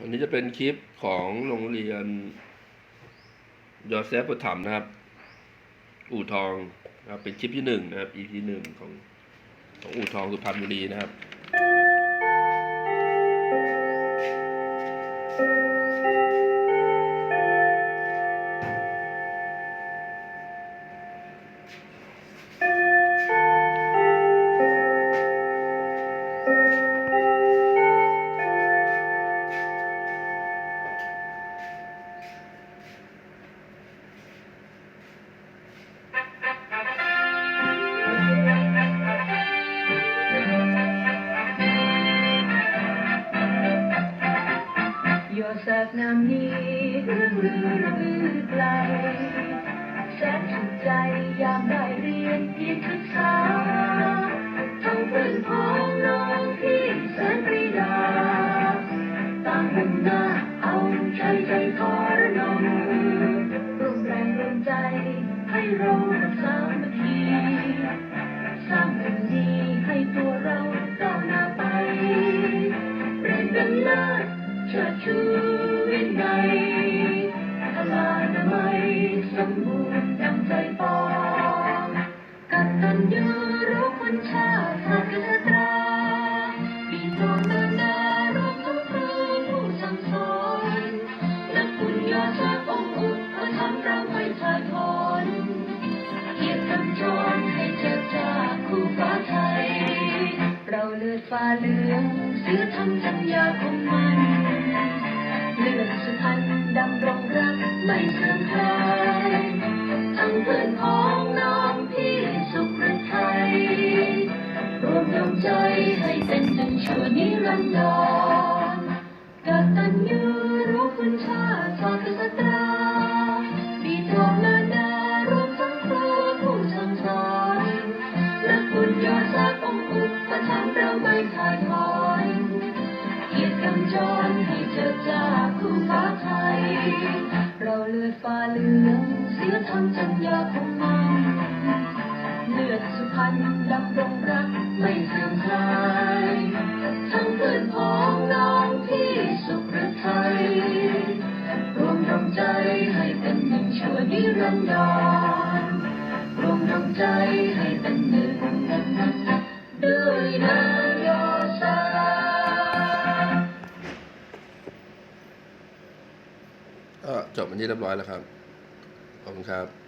วันนี้จะเป็นคลิปของโรงเรียนยอเซฟประถมนะครับ อู่ทองนะครับเป็นคลิปที่หนึ่งนะครับ EP หนึ่งของของอู่ทองสุพรรณบุรีนะครับ โยแซบนามนี้รื่นรื่นรื่นไกลแสนสุขใจยามได้เรียน เชิดชูวินัยพลานามัยสมบูรณ์ดังใจปองกัตตัญญูรู้คุณชาติศาสตร์ตราปีโตมารดารวมทั้งครูผู้สั่งสอนและคุณยอดชาติองค์อุปถัมภ์เราไม่ขาดถอนเกียรติคำจรให้เจิดจ้าคู่ฟ้าไทย เราเลือดฟ้าเหลืองเสือทำสัญญาของมัน เลือดสุพรรณดำรงรักไม่เสื่อมคลายทั้งเพื่อนพ้องน้องพี่สุขหรือไทยรวมดวงใจให้เป็นหนึ่งชั่วนิรันดรกตัญญูรู้คุณชาติศาสตราบิดามารดารวมทั้งครูผู้สั่งสอนและคุณยอดสาองค์อุปถัมภ์เราไม่ขาดถอ เลือดฟ้าเหลืองเสียทำสัญญาของมันเลือดสุพรรณดำรงรักไม่เสื่อมคลายทั้งเพื่อนพ้องน้องพี่สุขรือไทยรวมดวงใจให้เป็นหนึ่งชั่วนิรันดรรวมดวงใจให้เป็นหนึ่ง จบวันที่เรียบร้อยแล้วครับ ขอบคุณครับ